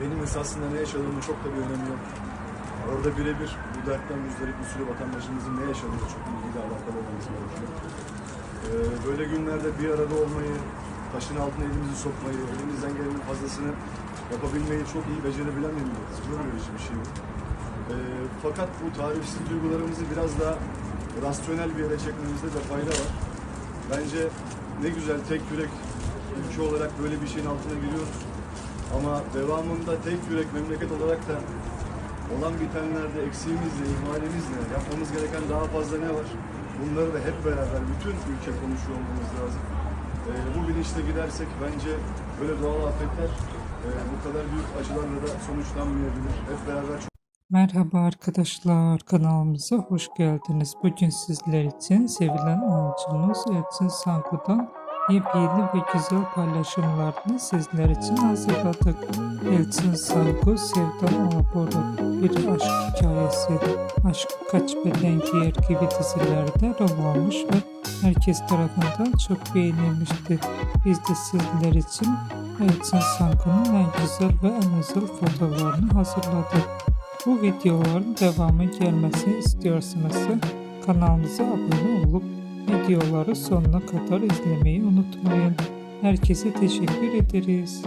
benim esasında ne yaşadığımın çok da bir önemi yok. Orada birebir bu dertten müzdarip bir sürü vatandaşımızın ne yaşadığı çok ilgili alakalı olmamız gerekiyor. Ee, böyle günlerde bir arada olmayı, taşın altına elimizi sokmayı, elimizden gelenin fazlasını yapabilmeyi çok iyi becerebilen bir milletiz. Böyle bir şey yok. Ee, fakat bu tarifsiz duygularımızı biraz daha rasyonel bir yere çekmemizde de fayda var. Bence ne güzel tek yürek ülke olarak böyle bir şeyin altına giriyoruz. Ama devamında tek yürek memleket olarak da olan bitenlerde eksiğimiz ne, ihmalimiz ne, yapmamız gereken daha fazla ne var? Bunları da hep beraber bütün ülke konuşuyor olmamız lazım. Ee, bu bilinçle gidersek bence böyle doğal afetler e, bu kadar büyük acılarla da sonuçlanmayabilir. Hep beraber çok Merhaba arkadaşlar kanalımıza hoş geldiniz. Bugün sizler için sevilen oyuncumuz Elçin Sanku'dan yepyeni ve güzel paylaşımlarını sizler için hazırladık. Elçin Sanku, Sevdan Alaboru bir aşk hikayesi. Aşk Kaç Beden Giyer gibi dizilerde rol ve herkes tarafından çok beğenilmişti. Biz de sizler için Elçin Sanku'nun en güzel ve en özel fotoğraflarını hazırladık. Bu videoların devamı gelmesini istiyorsanız kanalımıza abone olup videoları sonuna kadar izlemeyi unutmayın. Herkese teşekkür ederiz.